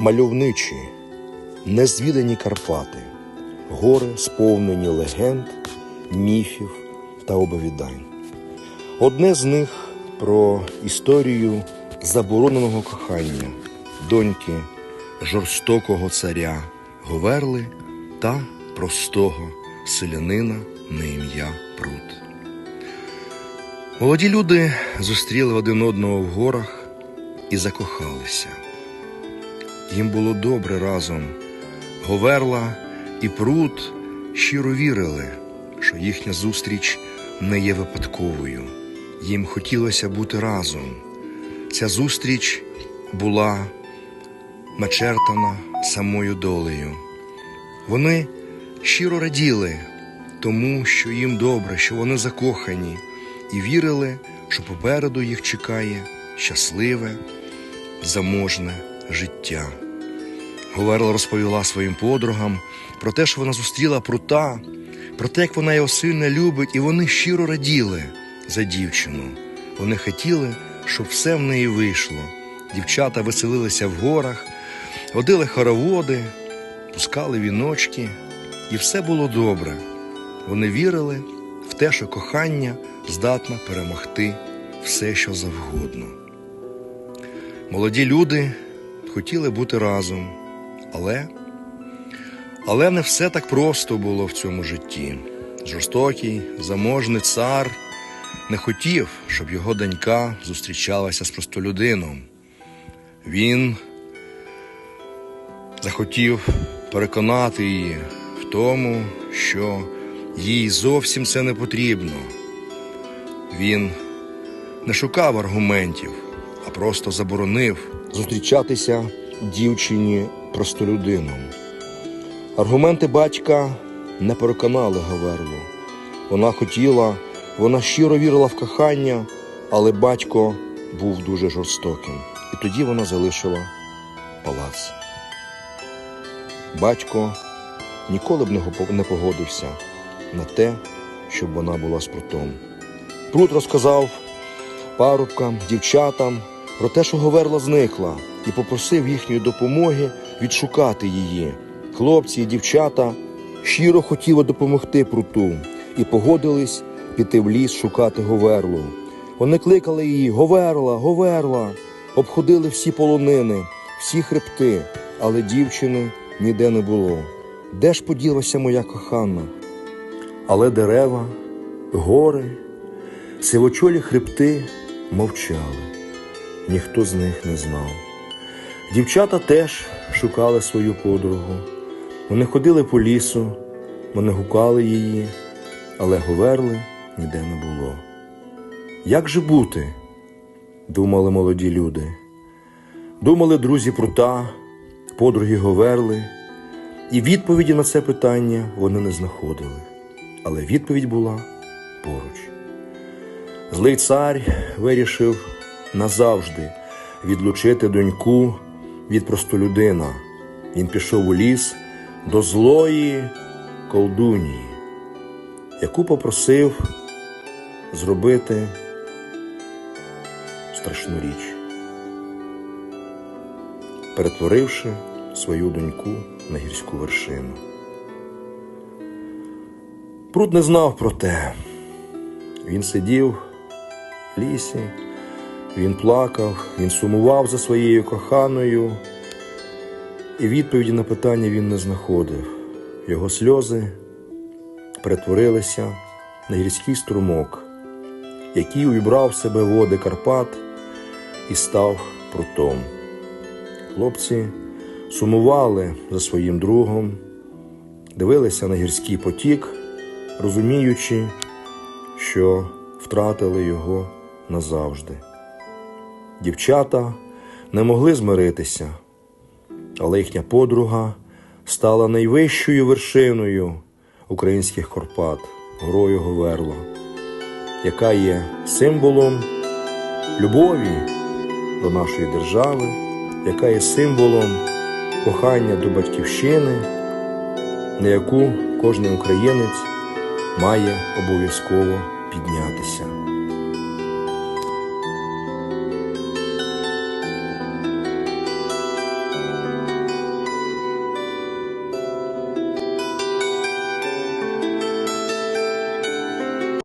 Мальовничі, незвідані Карпати, гори сповнені легенд, міфів та оповідань. Одне з них про історію забороненого кохання, доньки жорстокого царя Говерли та простого селянина на ім'я Прут. Молоді люди зустріли один одного в горах і закохалися. Їм було добре разом. Говерла і Прут щиро вірили, що їхня зустріч не є випадковою. Їм хотілося бути разом. Ця зустріч була начертана самою долею. Вони щиро раділи тому, що їм добре, що вони закохані, і вірили, що попереду їх чекає щасливе, заможне життя. Говерла розповіла своїм подругам про те, що вона зустріла прута, про те, як вона його сильно любить, і вони щиро раділи за дівчину. Вони хотіли, щоб все в неї вийшло. Дівчата веселилися в горах, водили хороводи, пускали віночки, і все було добре. Вони вірили в те, що кохання здатне перемогти все, що завгодно. Молоді люди хотіли бути разом, але, але не все так просто було в цьому житті. Жорстокий, заможний цар не хотів, щоб його донька зустрічалася з простолюдином. Він захотів переконати її в тому, що їй зовсім це не потрібно. Він не шукав аргументів, а просто заборонив зустрічатися дівчині простолюдином. Аргументи батька не переконали Гаверлу. Вона хотіла, вона щиро вірила в кохання, але батько був дуже жорстоким. І тоді вона залишила палац. Батько ніколи б не погодився на те, щоб вона була з прутом. Прут розказав парубкам, дівчатам про те, що Говерла зникла, і попросив їхньої допомоги відшукати її. Хлопці і дівчата щиро хотіли допомогти пруту і погодились піти в ліс шукати Говерлу. Вони кликали її Говерла, Говерла, обходили всі полонини, всі хребти, але дівчини ніде не було. Де ж поділася моя кохана? Але дерева, гори, сивочолі хребти мовчали, ніхто з них не знав. Дівчата теж шукали свою подругу. Вони ходили по лісу, вони гукали її, але Говерли ніде не було. Як же бути? думали молоді люди. Думали друзі прута, подруги Говерли, і відповіді на це питання вони не знаходили. Але відповідь була поруч. Злий цар вирішив назавжди відлучити доньку від простолюдина. Він пішов у ліс до злої колдунії, яку попросив зробити страшну річ, перетворивши свою доньку на гірську вершину. Пруд не знав про те. Він сидів в лісі, він плакав, він сумував за своєю коханою, і відповіді на питання він не знаходив. Його сльози перетворилися на гірський струмок, який увібрав в себе води Карпат і став прутом. Хлопці сумували за своїм другом, дивилися на гірський потік, розуміючи, що втратили його назавжди. Дівчата не могли змиритися, але їхня подруга стала найвищою вершиною українських Карпат, горою Говерла, яка є символом любові до нашої держави, яка є символом кохання до батьківщини, на яку кожен українець має обов'язково піднятися.